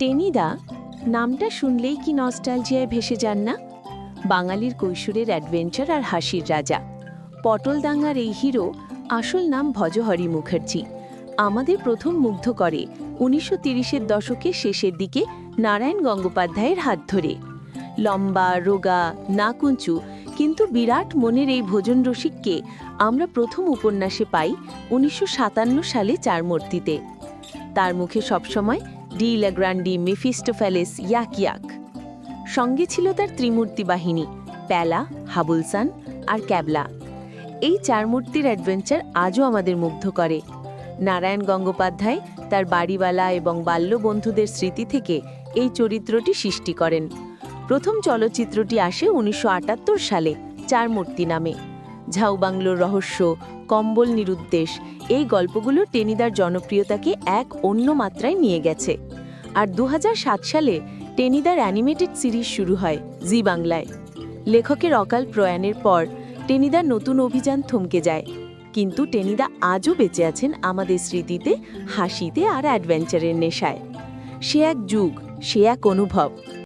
টেনিদা, নামটা শুনলেই কি নস্টালজিয়ায় ভেসে যান না? বাঙালির কৈশোরের অ্যাডভেঞ্চার আর হাসির রাজা। পটলদাঙ্গার এই হিরো আসল নাম ভজহরি মুখার্জি। আমাদের প্রথম মুগ্ধ করে উনিশশো তিরিশের দশকের শেষের দিকে নারায়ণ গঙ্গোপাধ্যায়ের হাত ধরে। লম্বা, রোগা, নাকুঞ্চু, কিন্তু বিরাট মনের এই ভোজন রসিককে আমরা প্রথম উপন্যাসে পাই উনিশশো সাতান্ন সালে চারমূর্তিতে। তার মুখে সবসময় ডি ল্যাগ্রান্ডি মেফিস্টোফ্যালেস ইয়াক ইয়াক। সঙ্গে ছিল তার ত্রিমূর্তি বাহিনী, প্যালা, হাবুলসান আর ক্যাবলা। এই চার মূর্তির অ্যাডভেঞ্চার আজও আমাদের মুগ্ধ করে। নারায়ণ গঙ্গোপাধ্যায় তার বাড়িওয়ালা এবং বাল্য বন্ধুদের স্মৃতি থেকে এই চরিত্রটি সৃষ্টি করেন। প্রথম চলচ্চিত্রটি আসে উনিশশো আটাত্তর সালে, চার মূর্তি নামে। ঝাউবাংলোর রহস্য, কম্বল নিরুদ্দেশ, এই গল্পগুলো টেনিদার জনপ্রিয়তাকে এক অন্য মাত্রায় নিয়ে গেছে। আর দু হাজার সাত সালে টেনিদার অ্যানিমেটেড সিরিজ শুরু হয়, জি বাংলায়। লেখকের অকাল প্রয়াণের পর টেনিদার নতুন অভিযান থমকে যায়। কিন্তু টেনিদা আজও বেঁচে আছেন আমাদের স্মৃতিতে, হাসিতে আর অ্যাডভেঞ্চারের নেশায়। সে এক যুগ, সে এক অনুভব।